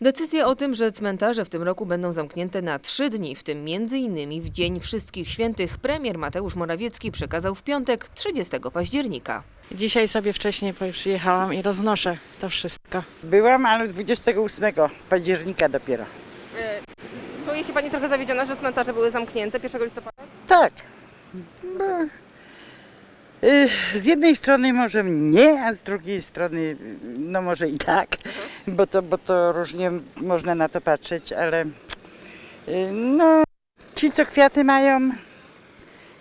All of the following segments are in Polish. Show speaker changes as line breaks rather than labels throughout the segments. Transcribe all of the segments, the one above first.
Decyzję o tym, że cmentarze w tym roku będą zamknięte na trzy dni, w tym m.in. w Dzień Wszystkich Świętych, premier Mateusz Morawiecki przekazał w piątek 30 października.
Dzisiaj sobie wcześniej przyjechałam i roznoszę to wszystko.
Byłam, ale 28 października dopiero.
Czuje się Pani trochę zawiedziona, że cmentarze były zamknięte 1 listopada?
Tak. Bo, y, z jednej strony może nie, a z drugiej strony no może i tak, bo to, bo to różnie można na to patrzeć, ale y, no ci co kwiaty mają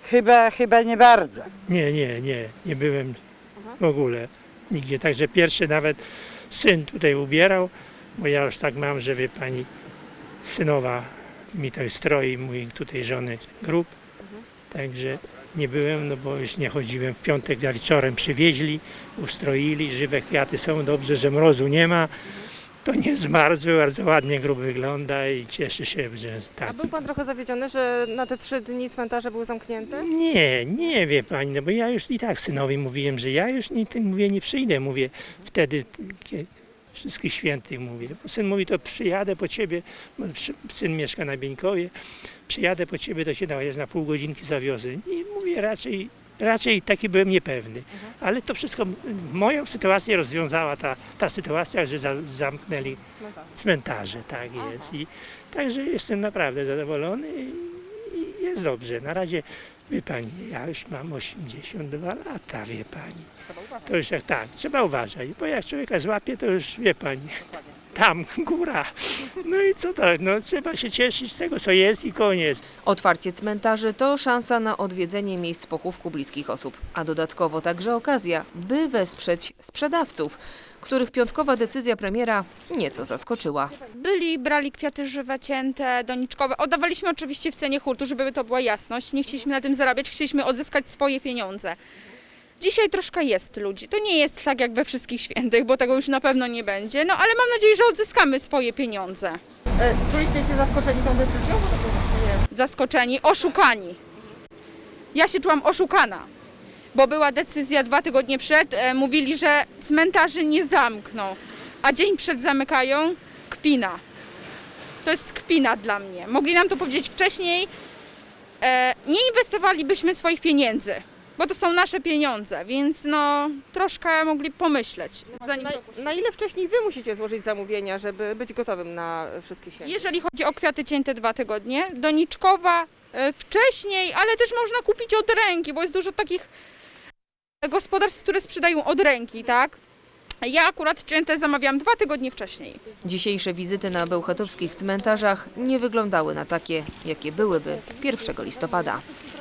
chyba, chyba nie bardzo.
Nie, nie, nie, nie byłem w ogóle nigdzie. Także pierwszy nawet syn tutaj ubierał, bo ja już tak mam, że wie pani, synowa mi to stroi, mój tutaj żony grób. Także nie byłem, no bo już nie chodziłem. W piątek wieczorem przywieźli, ustroili, żywe kwiaty są, dobrze, że mrozu nie ma. To nie zmarzły, bardzo ładnie grób wygląda i cieszę się, że tak.
A był Pan trochę zawiedziony, że na te trzy dni cmentarze były zamknięte?
Nie, nie wie pani, no bo ja już i tak synowi mówiłem, że ja już nie, tym mówię, nie przyjdę, mówię wtedy kie- wszystkich świętych mówię. Bo syn mówi, to przyjadę po ciebie, syn mieszka na Bieńkowie, przyjadę po ciebie, to się dajesz na pół godzinki zawiozę. I mówię, raczej, raczej taki byłem niepewny. Ale to wszystko moją sytuację rozwiązała ta, ta sytuacja, że za, zamknęli cmentarze, tak jest. I, także jestem naprawdę zadowolony i, i jest dobrze. Na razie, wie pani, ja już mam 82 lata, wie pani. To już jak tak, trzeba uważać, bo jak człowieka złapie, to już wie pani. Tam, góra. No i co tak, no trzeba się cieszyć z tego, co jest i koniec.
Otwarcie cmentarzy to szansa na odwiedzenie miejsc pochówku bliskich osób, a dodatkowo także okazja, by wesprzeć sprzedawców, których piątkowa decyzja premiera nieco zaskoczyła.
Byli, brali kwiaty żywe, cięte, doniczkowe. Oddawaliśmy oczywiście w cenie hurtu, żeby to była jasność. Nie chcieliśmy na tym zarabiać, chcieliśmy odzyskać swoje pieniądze. Dzisiaj troszkę jest ludzi. To nie jest tak jak we wszystkich świętych, bo tego już na pewno nie będzie. No ale mam nadzieję, że odzyskamy swoje pieniądze.
E, czuliście się zaskoczeni tą decyzją?
Zaskoczeni, oszukani. Ja się czułam oszukana, bo była decyzja dwa tygodnie przed. E, mówili, że cmentarzy nie zamkną, a dzień przed zamykają. Kpina. To jest kpina dla mnie. Mogli nam to powiedzieć wcześniej. E, nie inwestowalibyśmy swoich pieniędzy, bo to są nasze pieniądze, więc no troszkę mogli pomyśleć. Zanim
Na, na ile wcześniej Wy musicie złożyć zamówienia, żeby być gotowym na wszystkich świętych?
Jeżeli chodzi o kwiaty cięte dwa tygodnie, doniczkowa e, wcześniej, ale też można kupić od ręki, bo jest dużo takich gospodarstw, które sprzedają od ręki, tak? Ja akurat cięte zamawiałam dwa tygodnie wcześniej.
Dzisiejsze wizyty na bełchatowskich cmentarzach nie wyglądały na takie, jakie byłyby 1 listopada.